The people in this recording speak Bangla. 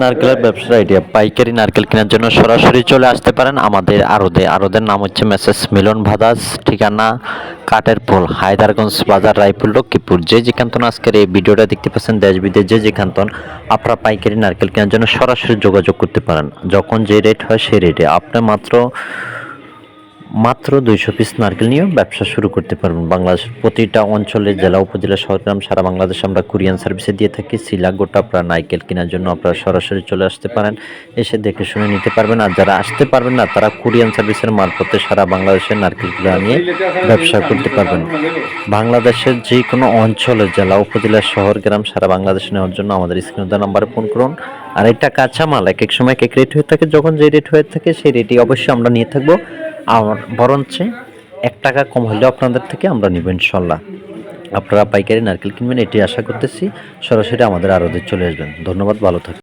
নারকেলের ব্যবসার আইডিয়া পাইকারি নারকেল কেনার জন্য সরাসরি চলে আসতে পারেন আমাদের আরদে। আরদের নাম হচ্ছে মেসেস মিলন ভাদাস ঠিকানা কাটের পোল হায়দারগঞ্জ বাজার রায়পুর লক্ষ্মীপুর। যে যেখান্তন আজকের এই ভিডিওটা দেখতে পাচ্ছেন দেশ বিদেশ যে যেখান্তন আপনারা পাইকারি নারকেল কেনার জন্য সরাসরি যোগাযোগ করতে পারেন। যখন যে রেট হয় সেই রেটে আপনি মাত্র মাত্র দুইশো পিস নারকেল নিয়েও ব্যবসা শুরু করতে পারবেন। বাংলাদেশের প্রতিটা অঞ্চলে, জেলা, উপজেলা শহরগ্রাম সারা বাংলাদেশে আমরা কুরিয়ান সার্ভিসে দিয়ে থাকি। শিলা গোটা, আপনারা নারকেল কেনার জন্য আপনারা সরাসরি চলে আসতে পারেন। এসে দেখে শুনে নিতে পারবেন। আর যারা আসতে পারবেন না, তারা কুরিয়ান সার্ভিসের মারফতে সারা বাংলাদেশের নারকেলগুলো নিয়ে ব্যবসা করতে পারবেন। বাংলাদেশের যে কোনো অঞ্চলে, জেলা, উপজেলা, শহর, গ্রাম, সারা বাংলাদেশে নেওয়ার জন্য আমাদের স্ক্রিন নাম্বারে ফোন করুন। আর এটা কাঁচামাল, এক এক সময় এক এক রেট হয়ে থাকে। যখন যে রেট হয়ে থাকে, সেই রেটই অবশ্যই আমরা নিয়ে থাকব। আর বরঞ্চে এক টাকা কম হলেও আপনাদের থেকে আমরা নেব ইনশাল্লাহ। আপনারা পাইকারি নারকেল কিনবেন, এটি আশা করতেছি সরাসরি আমাদের আরদে চলে আসবেন। ধন্যবাদ, ভালো থাকবেন।